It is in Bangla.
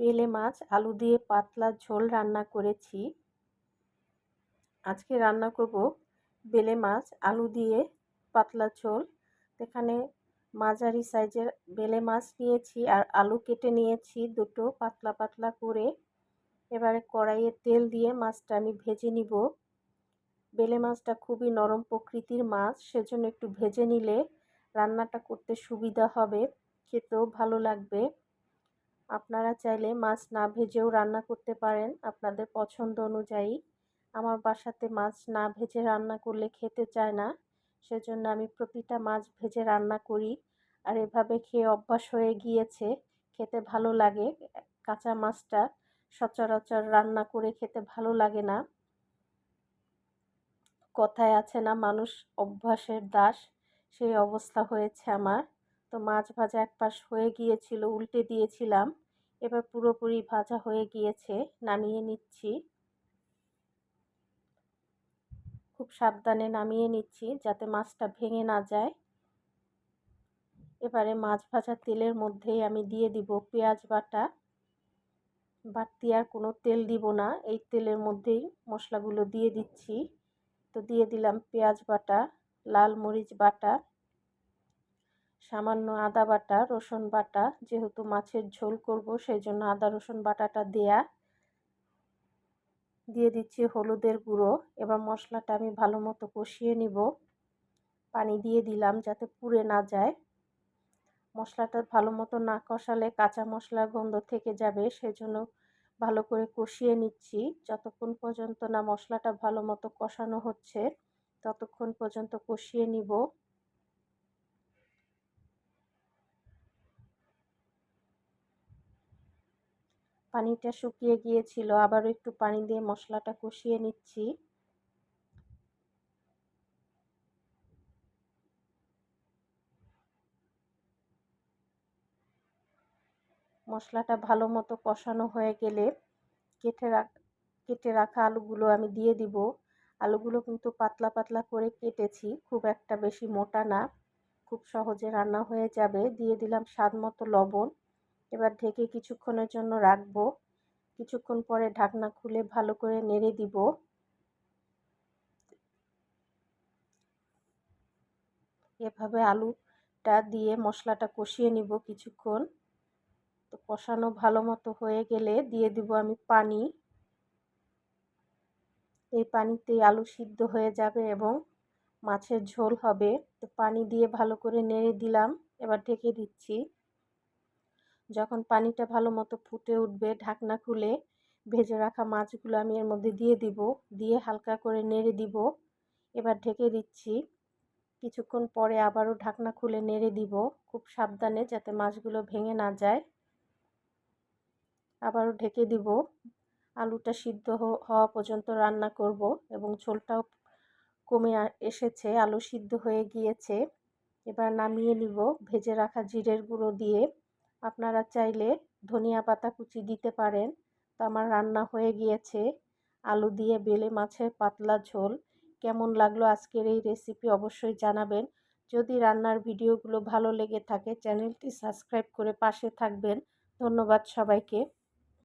পেলে মাছ, আলু দিয়ে পাতলা ঝোল রান্না করেছি। আজকে রান্না করব বেলে মাছ, আলু দিয়ে পাতলা ঝোল। এখানে মাঝারি সাইজের বেলে মাছ নিয়েছি আর আলু কেটে নিয়েছি দুটো পাতলা পাতলা করে। এবারে কড়াইয়ে তেল দিয়ে মাছটা আমি ভেজে নিব। বেলে মাছটা খুবই নরম প্রকৃতির মাছ, সেজন্য একটু ভেজে নিলে রান্নাটা করতে সুবিধা হবে, খেতেও ভালো লাগবে। আপনারা চাইলে মাছ না ভেজেও রান্না করতে পারেন আপনাদের পছন্দ অনুযায়ী। আমার বাসাতে মাছ না ভেজে রান্না করলে খেতে চায় না, সেজন্য আমি প্রতিটা মাছ ভেজে রান্না করি। আর এভাবে খেয়ে অভ্যাস হয়ে গিয়েছে, খেতে ভালো লাগে। কাঁচা মাছটা সচরাচর রান্না করে খেতে ভালো লাগে না। কথায় আছে না, মানুষ অভ্যাসের দাস, সেই অবস্থা হয়েছে আমার। তো মাছ ভাজা এক পাশ হয়ে গিয়েছিল, উল্টে দিয়েছিলাম। এবার পুরোপুরি ভাজা হয়ে গিয়েছে, নামিয়ে নিচ্ছি। খুব সাবধানে নামিয়ে নিচ্ছি যাতে মাছটা ভেঙে না যায়। এবারে মাছ ভাজা তেলের মধ্যেই আমি দিয়ে দিব পেঁয়াজ বাটা। বাড়তি আর কোনো তেল দিব না, এই তেলের মধ্যেই মশলাগুলো দিয়ে দিচ্ছি। তো দিয়ে দিলাম পেঁয়াজ বাটা, লাল মরিচ বাটা সামান্য আদা বাটা, রসুন বাটা, যেহেতু মাছের ঝোল করব সেই জন্য আদা, রসুন বাটাটা দেয়া। দিয়ে দিচ্ছি হলুদের গুঁড়ো। এবার মশলাটা আমি ভালো মতো কষিয়ে নিব। পানি দিয়ে দিলাম যাতে পুড়ে না যায়। মশলাটা ভালো মতো না কষালে কাঁচা মশলার গন্ধ থেকে যাবে, সেজন্য ভালো করে কষিয়ে নিচ্ছি। যতক্ষণ পর্যন্ত না মশলাটা ভালো মতো কষানো হচ্ছে, ততক্ষণ পর্যন্ত কষিয়ে নিব। পানিটা শুকিয়ে গিয়েছিল। আবারও একটু পানি দিয়ে মশলাটা কষিয়ে নিচ্ছি। মশলাটা ভালো মতো কষানো হয়ে গেলে কেটে রাখ, কেটে রাখা আলুগুলো আমি দিয়ে দিব। আলুগুলো কিন্তু পাতলা পাতলা করে কেটেছি, খুব একটা বেশি মোটা না। খুব সহজে রান্না হয়ে যাবে। দিয়ে দিলাম স্বাদ মতো লবণ। এবার ঢেকে কিছুক্ষণের জন্য রাখব। কিছুক্ষণ পরে ঢাকনা খুলে ভালো করে নেড়ে দিব। এভাবে আলুটা দিয়ে মশলাটা কষিয়ে নিব কিছুক্ষণ। তো কষানো ভালো মতো হয়ে গেলে দিয়ে দিব আমি পানি। এই পানিতেই আলু সিদ্ধ হয়ে যাবে এবং মাছের ঝোল হবে। তো পানি দিয়ে ভালো করে নেড়ে দিলাম। এবার ঢেকে দিচ্ছি। যখন পানিটা ভালো মতো ফুটে উঠবে, ঢাকনা খুলে ভেজে রাখা মাছগুলো আমি এর মধ্যে দিয়ে দিব। দিয়ে হালকা করে নেড়ে দিব। এবার ঢেকে দিচ্ছি। কিছুক্ষণ পরে আবারও ঢাকনা খুলে নেড়ে দিব। খুব সাবধানে যাতে মাছগুলো ভেঙে না যায়। আবারও ঢেকে দিব। আলুটা সিদ্ধ হওয়া পর্যন্ত রান্না করব এবং ঝোলটাও কমে এসেছে, আলু সিদ্ধ হয়ে গিয়েছে। এবার নামিয়ে নিব। ভেজে রাখা জিরের গুঁড়ো দিয়ে। আপনারা চাইলে ধনিয়া পাতা কুচি দিতে পারেন। তো আমার রান্না হয়ে গিয়েছে। আলু দিয়ে বেলে মাছের পাতলা ঝোল। কেমন লাগল আজকের এই রেসিপি অবশ্যই জানাবেন। যদি রান্নার ভিডিওগুলো ভালো লেগে থাকে, চ্যানেলটি সাবস্ক্রাইব করে পাশে থাকবেন। ধন্যবাদ সবাইকে।